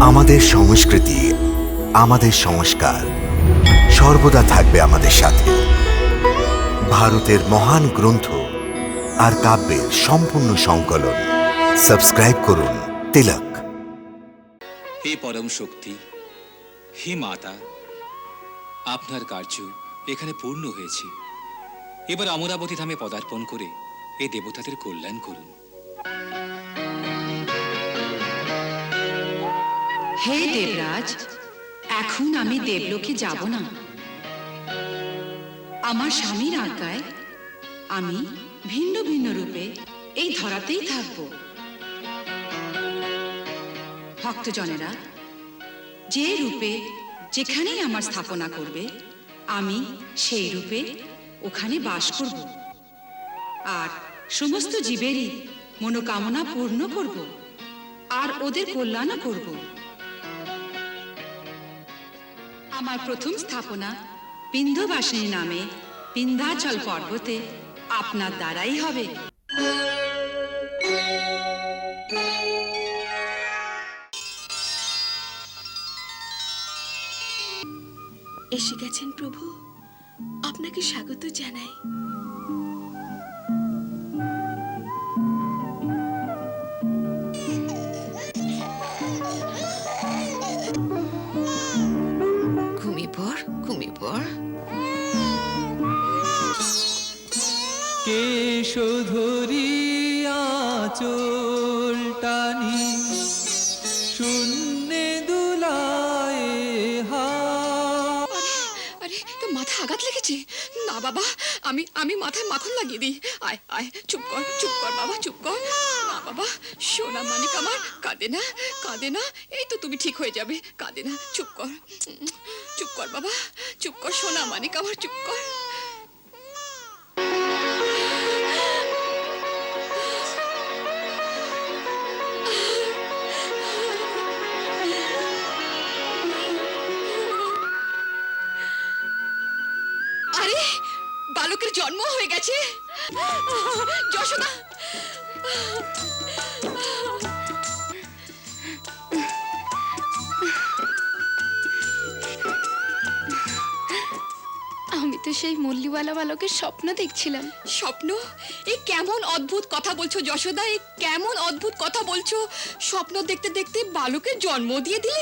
আমাদের সংস্কৃতি, আমাদের সংস্কার সর্বদা থাকবে আমাদের সাথে। ভারতের মহান গ্রন্থ আর কাব্যের সম্পূর্ণ সংকলন। সাবস্ক্রাইব করুন তিলক। হে পরম শক্তি, হে মাতা, আপনার কার্য এখানে পূর্ণ হয়েছে। এবার অমরাবতী ধামে পদার্পণ করে এই দেবতাদের কল্যাণ করুন। হে দেবরাজ, এখন আমি দেবলোকে যাব না। আমার স্বামীর আজ্ঞায় আমি ভিন্ন ভিন্ন রূপে এই ধরাতেই থাকব। ভক্তজনেরা, যে রূপে যেখানেই আমার স্থাপনা করবে, আমি সেই রূপে ওখানে বাস করব। আর সমস্ত জীবেরই মনোকামনা পূর্ণ করব। আর ওদের কল্যাণও করব। আমার প্রথম স্থাপনা বিন্ধবাসিনী নামে বিন্ধ্যাচল পর্বতে আপনার দ্বারাই হবে। এসে গেছেন প্রভু। আপনাকে স্বাগত জানাই। কেশধরি আঁচল টানি শূন্যে দুলায় হা। আরে তো মাথা আঘাত লেগেছে? না বাবা, আমি আমি মাথায় মাখন লাগিয়ে দিই। আয় আয়, চুপ কর চুপ কর বাবা, চুপ কর। না বাবা, সোনা মানিক আমার কাঁদে না কাঁদে না। এই তো তুমি ঠিক হয়ে যাবে, কাঁদে না। চুপ কর চুপ কর বাবা, চুপ কর, সোনা মানিক আমার, চুপ কর। আরে বালকের জন্ম হয়ে গেছে। যশোদা। আমি তো সেই মল্লিওয়ালা বালকের স্বপ্ন দেখছিলাম। স্বপ্ন? এই কেমন অদ্ভুত কথা বলছো যশোদা এই কেমন অদ্ভুত কথা বলছো? স্বপ্ন দেখতে দেখতে বালকের জন্ম দিয়ে দিলে?